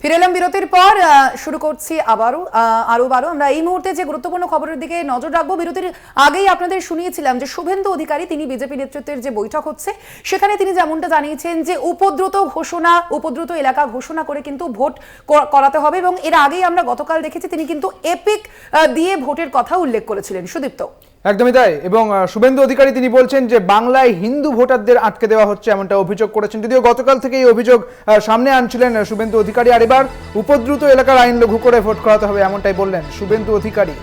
ফিরে এলাম বিরতির পর শুরু করছি আবারও আহ, আরও বারো আমরা এই মুহূর্তে যে গুরুত্বপূর্ণ খবরের দিকে নজর রাখব বিরতির আগেই আপনাদের শুনিয়েছিলাম যে শুভেন্দু অধিকারী তিনি বিজেপি নেতৃত্বের যে বৈঠক হচ্ছে সেখানে তিনি যেমনটা জানিয়েছেন যে উপদ্রুত ঘোষণা উপদ্রুত এলাকা ঘোষণা করে কিন্তু ভোট করাতে হবে এবং এর আগেই আমরা গতকাল দেখেছি তিনি কিন্তু এপিক দিয়ে ভোটের কথা উল্লেখ করেছিলেন। সুদীপ্ত। একদমই তাই। এবং শুভেন্দু অধিকারী তিনি বলছেন যে, বাংলায় হিন্দু ভোটারদের আটকে দেওয়া হচ্ছে এমনটা অভিযোগ করেছেন। যদিও গতকাল থেকে এই অভিযোগ সামনে আনছিলেন শুভেন্দু অধিকারী। আর এবার উপদ্রুত এলাকার আইন লঘু করে ভোট করাতে হবে এমনটাই বললেন শুভেন্দু অধিকারী।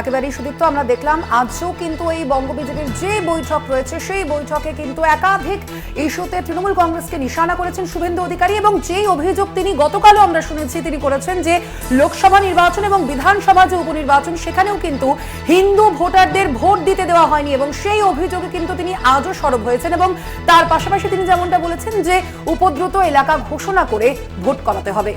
একেবারেই সুদীপ্ত, আমরা দেখলাম আজও কিন্তু এই বঙ্গ বিজেপির যে বৈঠক রয়েছে, সেই বৈঠকে কিন্তু একাধিক ইস্যুতে তৃণমূল কংগ্রেসকে নিশানা করেছেন শুভেন্দু অধিকারী এবং যেই অভিযোগ তিনি গতকালও আমরা শুনেছি, তিনি করেছেন যে লোকসভা নির্বাচন এবং বিধানসভা যে উপনির্বাচন, সেখানেও কিন্তু হিন্দু ভোটারদের ভোট দিতে দেওয়া হয়নি এবং সেই অভিযোগে কিন্তু তিনি আজও সরব হয়েছেন এবং তার পাশাপাশি তিনি যেমনটা বলেছেন যে উপদ্রুত এলাকা ঘোষণা করে ভোট করাতে হবে।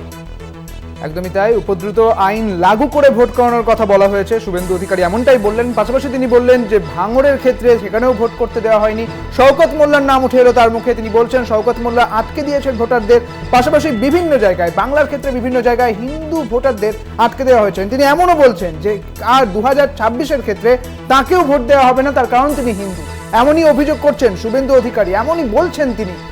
একদমই তাই। উপদ্রুত আইন লাগু করে ভোট করানোর কথা বলা হয়েছে। শুভেন্দু অধিকারী এমনটাই বললেন। পাশাপাশি তিনি বললেন যে, ভাঙড়ের ক্ষেত্রে সেখানেও ভোট করতে দেওয়া হয়নি। শওকত মোল্লার নাম উঠে এলো তার মুখে। তিনি বলছেন, শওকত মোল্লা আটকে দিয়েছেন ভোটারদের। পাশাপাশি বিভিন্ন জায়গায়, বাংলার ক্ষেত্রে বিভিন্ন জায়গায় হিন্দু ভোটারদের আটকে দেওয়া হয়েছে। তিনি এমনও বলছেন যে, আর দু হাজার ছাব্বিশের ক্ষেত্রে তাকেও ভোট দেওয়া হবে না, তার কারণ তিনি হিন্দু। এমনই অভিযোগ করছেন শুভেন্দু অধিকারী। এমনই বলছেন তিনি।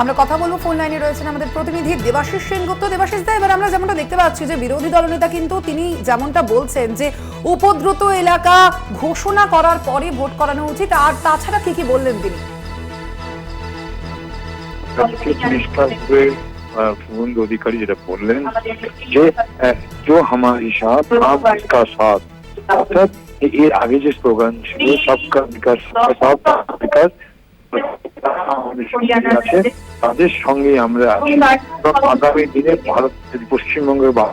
আমরা কথা বলব ফোন লাইনে রয়েছেন আমাদের প্রতিনিধি দেবাশিস সেনগুপ্ত। দেবাশিস দা এবার আমরা যেমনটা দেখতে পাচ্ছি যে বিরোধী দলনেতা কিন্তু তিনি যেমনটা বলছেন যে উপদ্রুত এলাকা ঘোষণা করার পরে ভোট করানো উচিত আর তাছাড়া কি কি বললেন তিনি? অধিকারী যেটা বললেন যে কা সাথ অর্থাৎ এর আগে যে স্লোগান ছিল বিকাশ বিকাশ। আমাদের সঙ্গে আছে তাদের সঙ্গে আমরা আছি। আগামী দিনে ভারত পশ্চিমবঙ্গের বা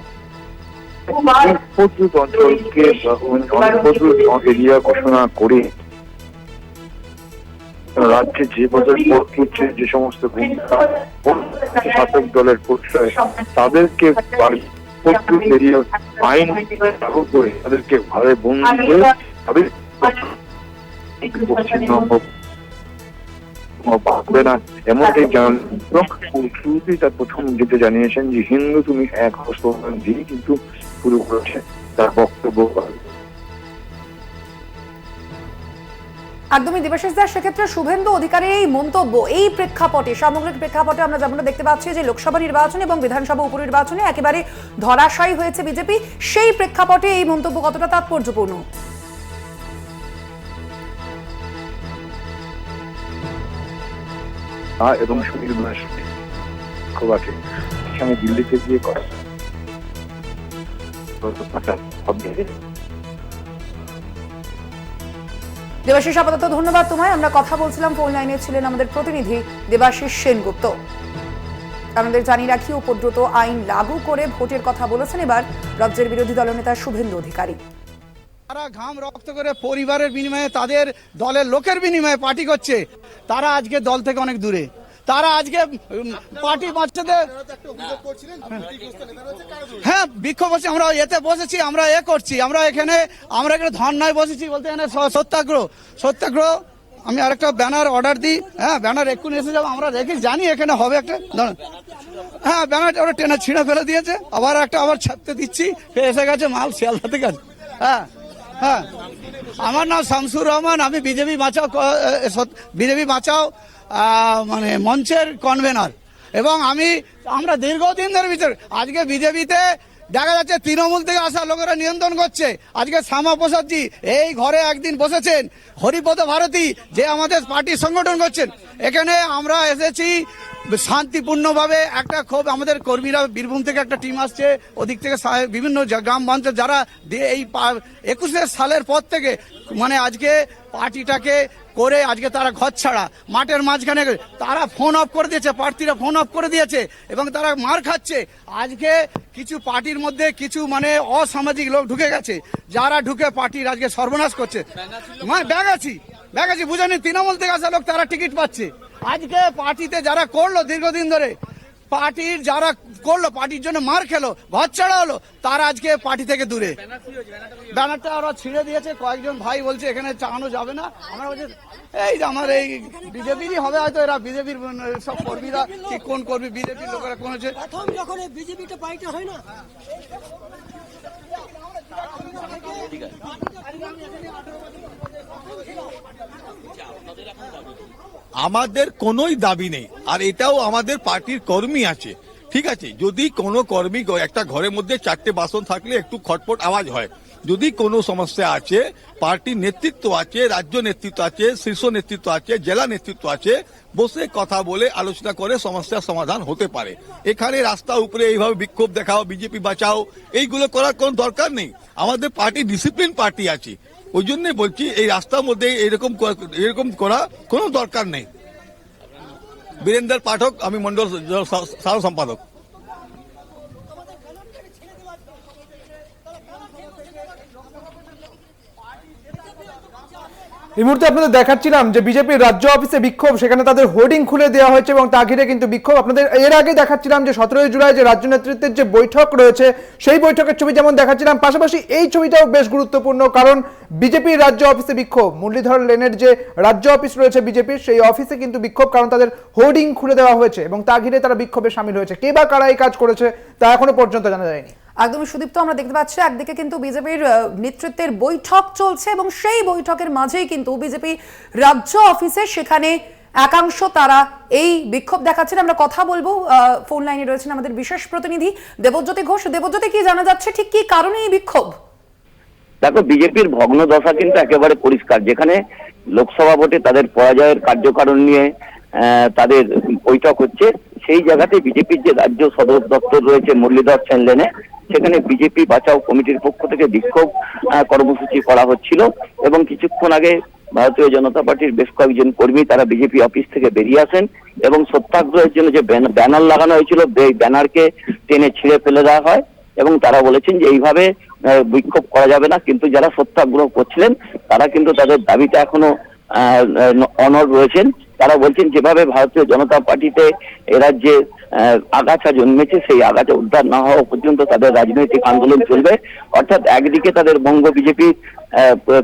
প্রচুর অঞ্চলকে প্রচুর এরিয়া ঘোষণা করে রাজ্যে যে বছর ভোট তুলছে যে সমস্ত শাসক দলের প্রশ্রয় তাদেরকে বাড়ি- প্রচুর এরিয়া আইন লাগু করে তাদেরকে ঘরে বন্দি করে তাদের পশ্চিমবঙ্গ বাঁচবে না। তার প্রথম যেটা জানিয়েছেন যে, হিন্দু তুমি এক দিয়ে কিন্তু শুরু করেছে তার বক্তব্য। একদমই দেবাশিস দাস সেক্ষেত্রে শুভেন্দু অধিকারের এই মন্তব্য, এই প্রেক্ষাপটে, সামগ্রিক প্রেক্ষাপটে আমরা যেমনটা দেখতে পাচ্ছি যে, লোকসভা নির্বাচন এবং বিধানসভা উপনির্বাচনে একেবারে ধরাশায়ী হয়েছে বিজেপি। সেই প্রেক্ষাপটে এই মন্তব্য কতটা তাৎপর্যপূর্ণ? তা এবং সুনীল দাস খুব আছে সঙ্গে দিল্লিতে গিয়ে করে দেবাশিস, আপাতত ধন্যবাদ তোমায়। আমরা কথা বলছিলাম, ফোন লাইনে ছিলেন আমাদের প্রতিনিধি দেবাশিস সেনগুপ্ত। আমাদের জানিয়ে রাখি, উপদ্রুত আইন লাগু করে ভোটের কথা বলেছেন এবার রাজ্যের বিরোধী দলনেতা শুভেন্দু অধিকারী। তারা ঘাম রক্ত করে পরিবারের বিনিময়ে তাদের দলের লোকের বিনিময়ে পার্টি করছে। তারা আজকে দল থেকে অনেক দূরে। তারা আজকে পার্টি বাচ্চাদের হ্যাঁ। বিক্ষোভ হচ্ছে আমরা এতে বসেছি আমরা এ করছি আমরা এখানে আমরা এখানে ধর্নায় বসেছি বলতে এখানে সত্যাগ্রহ। সত্যাগ্রহ আমি আরেকটা ব্যানার অর্ডার দিই। হ্যাঁ ব্যানার এক্ষুনি এসে যাব আমরা রেখে জানি এখানে হবে একটা। হ্যাঁ ব্যানারটা ওরা টেনে ছিঁড়ে ফেলে দিয়েছে আবার একটা আবার ছাপতে দিচ্ছি এসে গেছে মাল শিয়ালদা থেকে আছে। হ্যাঁ। হ্যাঁ। আমার নাম শামসুর রহমান, আমি বিজেপি বাঁচাও বিজেপি বাঁচাও মানে মঞ্চের কনভেনার এবং আমি, আমরা দীর্ঘদিন ধরে বিচার আজকে বিজেপিতে দেখা যাচ্ছে তৃণমূল থেকে আসা লোকেরা নিয়ন্ত্রণ করছে। আজকে শ্যামা প্রসাদজি এই ঘরে একদিন বসেছেন। হরিপদ ভারতী যে আমাদের পার্টি সংগঠন করছেন। এখানে আমরা এসেছি শান্তিপূর্ণভাবে। একটা খুব আমাদের কর্মীরা বীরভূম থেকে একটা টিম আসছে, ওদিক থেকে বিভিন্ন গ্রাম পঞ্চায়েত যারা এই একুশে সালের পর থেকে মানে আজকে পার্টিটাকে করে আজকে তারা ঘর ছাড়া। মাঠের মাঝখানে তারা ফোন অফ করে দিয়েছে, প্রার্থীরা ফোন অফ করে দিয়েছে এবং তারা মার খাচ্ছে। আজকে কিছু পার্টির মধ্যে কিছু মানে অসামাজিক লোক ঢুকে গেছে। যারা ঢুকে পার্টির আজকে সর্বনাশ করছে। মানে আছি ব্যাগ তৃণমূল থেকে আসা লোক তারা টিকিট পাচ্ছে। আজকে পার্টিতে যারা করল দীর্ঘদিন ধরে পার্টির যারা করল পার্টির জন্য মার খেলো ঘর ছাড়া হলো তারা আজকে পার্টি থেকে দূরে। ব্যানারটা ওরা ছিঁড়ে দিয়েছে কয়েকজন ভাই বলছে এখানে চালানো যাবে না। আমরা বলছি এই যে আমার এই বিজেপিরই হবে হয়তো এরা বিজেপির সব কর্মীরা কি কোন কর্মী বিজেপির লোকেরা কোন হচ্ছে? প্রথম যখন বিজেপিটা পার্টিটা হয় না আমাদের কোনোই দাবি নেই। আর এটাও আমাদের পার্টির কর্মী আছে। ঠিক আছে? যদি কোনো কর্মী একটা ঘরের মধ্যে চারটে বাসন থাকলে একটু খটপট আওয়াজ হয়। যদি কোনো সমস্যা আছে, পার্টির নেতৃত্ব আছে, রাজ্য নেতৃত্ব আছে, শীর্ষ নেতৃত্ব আছে, জেলা নেতৃত্ব আছে, বসে কথা বলে আলোচনা করে সমস্যার সমাধান হতে পারে। এখানে রাস্তা উপরে এইভাবে বিক্ষোভ দেখাও, বিজেপি বাঁচাও, এইগুলো করার কোনো দরকার নেই। আমাদের পার্টি ডিসিপ্লিন পার্টি আছে। ওই জন্য বলছি, এই রাস্তার মধ্যে এরকম এরকম করা কোনো দরকার নেই। বীরেন্দ্র পাঠক, আমি মন্ডল সার সম্পাদক। এই মুহূর্তে আপনাদের দেখাচ্ছিলাম যে বিজেপির রাজ্য অফিসে বিক্ষোভ, সেখানে তাদের হোর্ডিং খুলে দেওয়া হয়েছে এবং তা ঘিরে কিন্তু বিক্ষোভ। আপনাদের এর আগে দেখাচ্ছিলাম যে সতেরোই জুলাই যে রাজ্য নেতৃত্বের যে বৈঠক রয়েছে, সেই বৈঠকের ছবি যেমন দেখাচ্ছিলাম, পাশাপাশি এই ছবিটাও বেশ গুরুত্বপূর্ণ কারণ বিজেপির রাজ্য অফিসে বিক্ষোভ। মুরলীধর লেনের যে রাজ্য অফিস রয়েছে বিজেপির সেই অফিসে কিন্তু বিক্ষোভ কারণ তাদের হোর্ডিং খুলে দেওয়া হয়েছে এবং তা ঘিরে তারা বিক্ষোভে সামিল হয়েছে। কে বা কারা এই কাজ করেছে তা এখনও পর্যন্ত জানা যায়নি। একদমই সুদীপ্ত, আমরা দেখতে পাচ্ছি একদিকে কিন্তু বিজেপির নেতৃত্বের বৈঠক চলছে এবং সেই বৈঠকের মাঝেই কিন্তু বিজেপি রাজ্য অফিসে সেখানে একাংশ তারা এই বিক্ষোভ দেখাচ্ছেন। আমরা কথা বলব ফোন লাইনে রয়েছেন আমাদের বিশেষ প্রতিনিধি দেবজ্যোতি ঘোষ। দেবজ্যোতি, কি জানা যাচ্ছে? ঠিক কি কারণে এই বিক্ষোভ? দেখো, বিজেপির ভগ্ন দশা কিন্তু একেবারে পরিষ্কার। যেখানে লোকসভা ভোটে তাদের পরাজয়ের কার্যকারণ নিয়ে তাদের বৈঠক হচ্ছে সেই জায়গাতে বিজেপির যে রাজ্য সদর দপ্তর রয়েছে মুরলীধর সেন লেনে সেখানে বিজেপি বাঁচাও কমিটির পক্ষ থেকে বিক্ষোভ কর্মসূচি করা হচ্ছিল এবং কিছুক্ষণ আগে ভারতীয় জনতা পার্টির বেশ কয়েকজন কর্মী তারা বিজেপি অফিস থেকে বেরিয়ে আসেন এবং সত্যাগ্রহের জন্য যে ব্যান- ব্যানার লাগানো হয়েছিল, এই ব্যানারকে টেনে ছিঁড়ে ফেলে দেওয়া হয় এবং তারা বলেছেন যে এইভাবে বিক্ষোভ করা যাবে না। কিন্তু যারা সত্যাগ্রহ করছিলেন, তারা কিন্তু তাদের দাবিতে এখনও অনড় রয়েছেন। তারা বলছেন যেভাবে ভারতীয় জনতা পার্টিতে এ রাজ্যে আহ, আগাছা জন্মেছে সেই আগাছা উদ্ধার না হওয়া পর্যন্ত তাদের রাজনৈতিক আন্দোলন চলবে। অর্থাৎ একদিকে তাদের বঙ্গ বিজেপি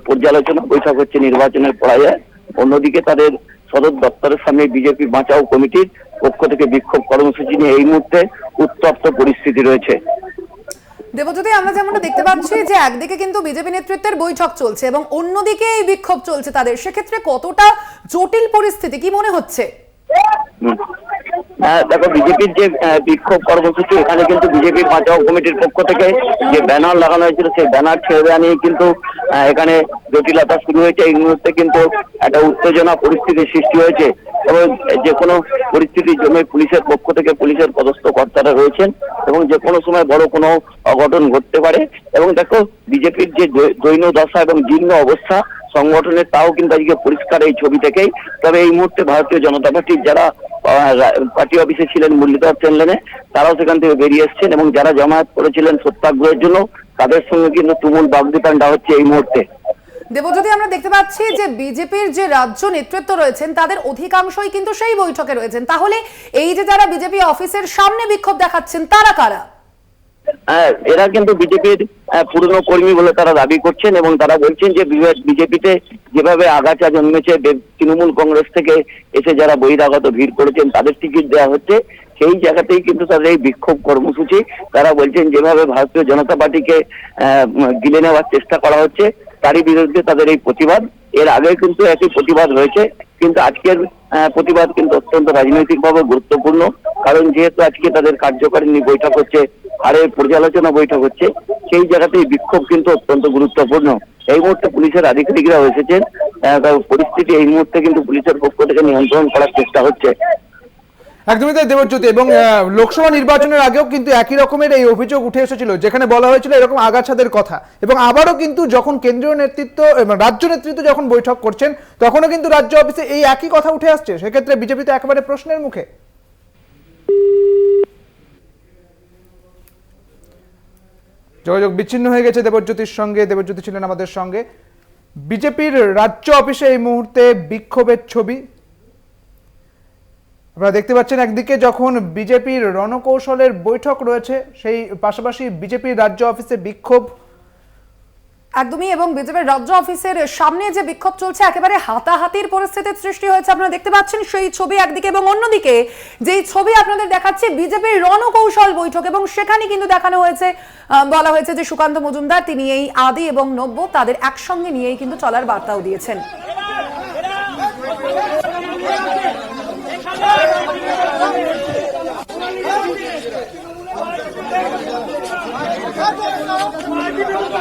পর্যালোচনা বৈঠক হচ্ছে নির্বাচনের পরাজয়। অন্যদিকে তাদের সদর দপ্তরের সামনে বিজেপি বাঁচাও কমিটির পক্ষ থেকে বিক্ষোভ কর্মসূচি নিয়ে এই মুহূর্তে উত্তপ্ত পরিস্থিতি রয়েছে। দেবজ্যোতি, আমরা যেমনটা দেখতে পাচ্ছি যে একদিকে কিন্তু বিজেপি নেতৃত্বের বৈঠক চলছে এবং অন্যদিকে এই বিক্ষোভ চলছে তাদের। সেক্ষেত্রে কতটা জটিল পরিস্থিতি, কি মনে হচ্ছে? দেখো, বিজেপির যে বিক্ষোভ কর্মসূচি, এখানে কিন্তু বিজেপি বাঁচাও কমিটির পক্ষ থেকে যে ব্যানার লাগানো হয়েছিল, সেই ব্যানার ছেড়ে দেওয়া নিয়ে কিন্তু এখানে জটিলতা শুরু হয়েছে। এই মুহূর্তে কিন্তু একটা উত্তেজনা পরিস্থিতির সৃষ্টি হয়েছে এবং যে কোনো পরিস্থিতির জন্য পুলিশের পক্ষ থেকে পুলিশের পদস্থ কর্তারা রয়েছেন এবং যে কোনো সময় বড় কোনো অঘটন ঘটতে পারে। এবং দেখো, বিজেপির যে দৈন্য দশা এবং জীর্ণ অবস্থা সংগঠনের তাও কিন্তু আজকে পরিষ্কার এই ছবি থেকেই। তবে এই মুহূর্তে ভারতীয় জনতা পার্টির যারা পার্টি অফিসে ছিলেন মুরলীধর চেনলেনে তারাও সেখান থেকে বেরিয়ে এসছেন এবং যারা জমায়েত করেছিলেন সত্যাগ্রহের জন্য, তাদের সঙ্গে কিন্তু তুমুল বাগবিতান্ডা হচ্ছে এই মুহূর্তে। দেবজ্যোতি, আমরা দেখতে পাচ্ছি যে বিজেপির যে রাজ্য নেতৃত্ব রয়েছেন, তাদের অধিকাংশই কিন্তু সেই বৈঠকে রয়েছেন। তাহলে এই যে যারা বিজেপি অফিসের সামনে বিক্ষোভ দেখাচ্ছেন, তারা কারা? এরা কিন্তু বিজেপির পুরনো কর্মী বলে তারা দাবি করছেন এবং তারা বলছেন যে বিজেপিতে যেভাবে আগাছা জন্মেছে তৃণমূল কংগ্রেস থেকে এসে যারা বহিরাগত ভিড় করেছেন তাদের টিকিট দেওয়া হচ্ছে। সেই জায়গাতেই কিন্তু তাদের এই বিক্ষোভ কর্মসূচি। তারা বলছেন যেভাবে ভারতীয় জনতা পার্টিকে আহ, গিলে নেওয়ার চেষ্টা করা হচ্ছে তারই বিরুদ্ধে তাদের এই প্রতিবাদ। এর আগে কিন্তু একই প্রতিবাদ হয়েছে কিন্তু আজকের প্রতিবাদ কিন্তু অত্যন্ত রাজনৈতিকভাবে গুরুত্বপূর্ণ। কারণ যেহেতু আজকে তাদের কার্যকারিণী বৈঠক হচ্ছে হারের পর্যালোচনা বৈঠক হচ্ছে। সেই জায়গাতেই বিক্ষোভ কিন্তু অত্যন্ত গুরুত্বপূর্ণ। এই মুহূর্তে পুলিশের আধিকারিকরাও এসেছেন। পরিস্থিতি এই মুহূর্তে কিন্তু পুলিশের পক্ষ থেকে নিয়ন্ত্রণ করার চেষ্টা হচ্ছে। একদমই তাই, দেবজ্যোতি। এবং লোকসভা নির্বাচনের আগেও কিন্তু একই রকমের এই অভিযোগ উঠে এসেছিল, যেখানে বলা হয়েছিল এরকম আগাছাদের কথা। এবং আবারও কিন্তু যখন কেন্দ্রীয় নেতৃত্ব রাজ্য নেতৃত্ব যখন বৈঠক করছেন, তখনও কিন্তু রাজ্য অফিসে এই একই কথা উঠে আসছে। সেক্ষেত্রে বিজেপি তো একেবারে প্রশ্নের মুখে। যোগাযোগ বিচ্ছিন্ন হয়ে গেছে, দেবজ্যোতির সঙ্গে। দেবজ্যোতি ছিলেন আমাদের সঙ্গে। বিজেপির রাজ্য অফিসে এই মুহূর্তে বিক্ষোভের ছবি। আপনারা দেখতে পাচ্ছেন একদিকে যখন বিজেপির রণকৌশলের বৈঠক রয়েছে, সেই পাশাপাশি বিজেপির রাজ্য অফিসে বিক্ষোভ। একদমই, এবং বিজেপির রাজ্য অফিসের সামনে যে বিক্ষোভ চলছে, একেবারে হাতাহাতির পরিস্থিতির সৃষ্টি হয়েছে। আপনারা দেখতে পাচ্ছেন সেই ছবি একদিকে এবং অন্যদিকে। যেই ছবি আপনাদের দেখাচ্ছে, বিজেপির রণকৌশল বৈঠক, এবং সেখানে কিন্তু দেখানো হয়েছে বলা হয়েছে যে সুকান্ত মজুমদার, তিনি এই আদি এবং নব্য তাদের একসঙ্গে নিয়েই কিন্তু চলার বার্তাও দিয়েছেন। নেতৃত্বটা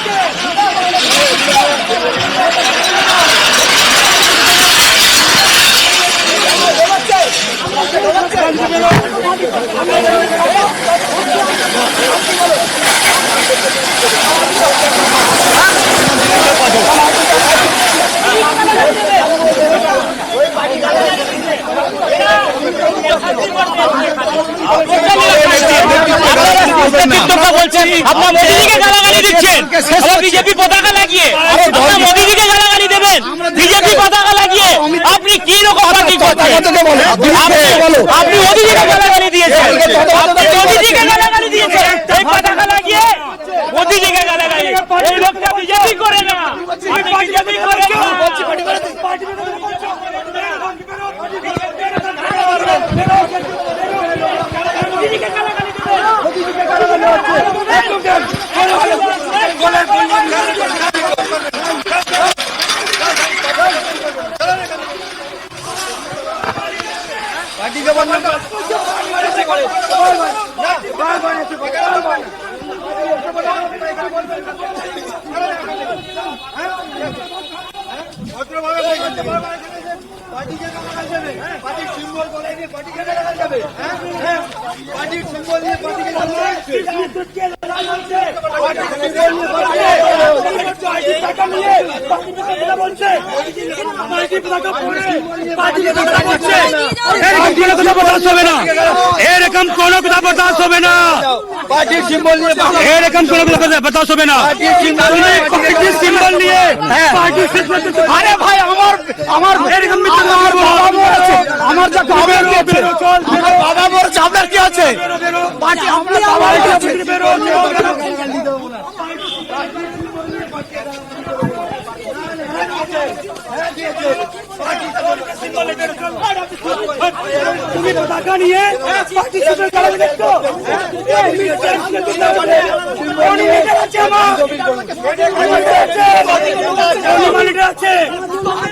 বলছেন আপনার মোদিজিকে গালাগালি দিচ্ছেন আবার বিজেপি পতাকা লাগিয়ে আপনার মোদিজিকে গালাগালি দেবেন বিজেপি পতাকা লাগিয়ে আপনি কি কথা আপনি- মোদিজিকে গালাগালি দিয়েছেন। পার্টির সিম্বল পার্টিকে দেখা যাবে হ্যাঁ হ্যাঁ পার্টির সিম্বল দিয়ে পার্টিকে দেখা যাবে পার্টির সিম্বল নিয়ে পার্টিকে এরকম কোন কথা বরদাস্ত হবে না পার্টির সিম্বল নিয়ে এরকম কোন কথা বরদাস্ত হবে না পার্টির সিম্বল নিয়ে পার্টির আরে ভাই আমার আমার এরকম মিথ্যা কথা বলব আমার যা বাবা রয়েছে আমার বাবা মরেছে আপনার কি আছে পার্টি আপনার বাবা আছে তুমি টাকা নিয়ে পার্টি সিম্বল চালাবে দেখছ এই মিস্টার কোন লিডার আছে আমার কোন লিডার আছে কোন লিডার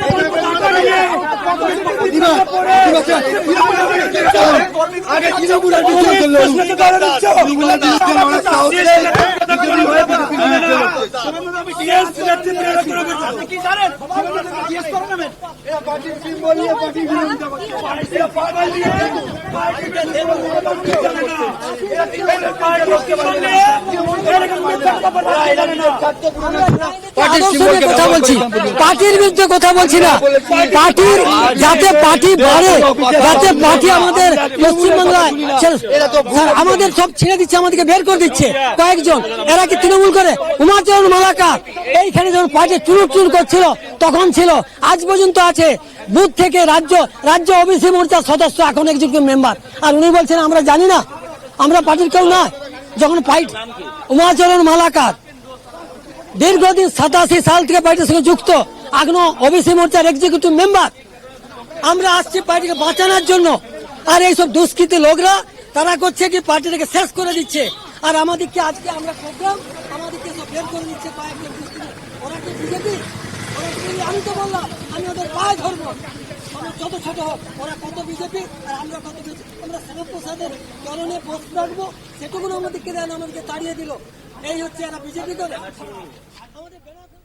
আদর্শ নিয়ে কথা বলছি পার্টির বিরুদ্ধে কথা বলছি না পার্টির যাতে পার্টি বাড়ে যাতে পার্টি আমাদের পশ্চিমবাংলায় আমাদের সব ছেড়ে দিচ্ছে আমাদেরকে বের করে দিচ্ছে কয়েকজন এরা কি তৃণমূল করে উমাচরণ মালাকা এইখানে যখন পার্টি চুরুর চুর করছিল, তখন ছিল, আজ পর্যন্ত আছে, বুথ থেকে রাজ্য রাজ্য ওবিসি মোর্চার সদস্য, এখন একজন মেম্বার আর উনি বলছেন, আমরা জানি না, আমরা পার্টির কেউ না যখন ফাইট উমাচরণ মালাকার, দীর্ঘদিন সাতাশি সাল থেকে পার্টির সঙ্গে যুক্ত, এখনও ওবিসি মোর্চার এক্সিকিউটিভ মেম্বার আমরা আসছি পার্টিকে বাঁচানোর জন্য। আর এইসব দুষ্কৃতী লোকরা, তারা করছে কি, পার্টিটাকে শেষ করে দিচ্ছে। আর আমাদেরকে আজকে আমরা প্রোগ্রাম বের করে দিচ্ছে কয়েকজন দুষ্কৃতী ওরা কি বিজেপি? ওরা কি আমি তো বললাম, আমি ওদের পায়ে ধরবো। আমরা যত ছোট হোক, ওরা কত বিজেপি আর আমরা কত বিজেপি। আমরা শ্যামাপ্রসাদের চরণে পোস্ট রাখব সেটুকুন আমাদেরকে দেন, আমাদেরকে তাড়িয়ে দিল। এই হচ্ছে এরা বিজেপি করে আমাদের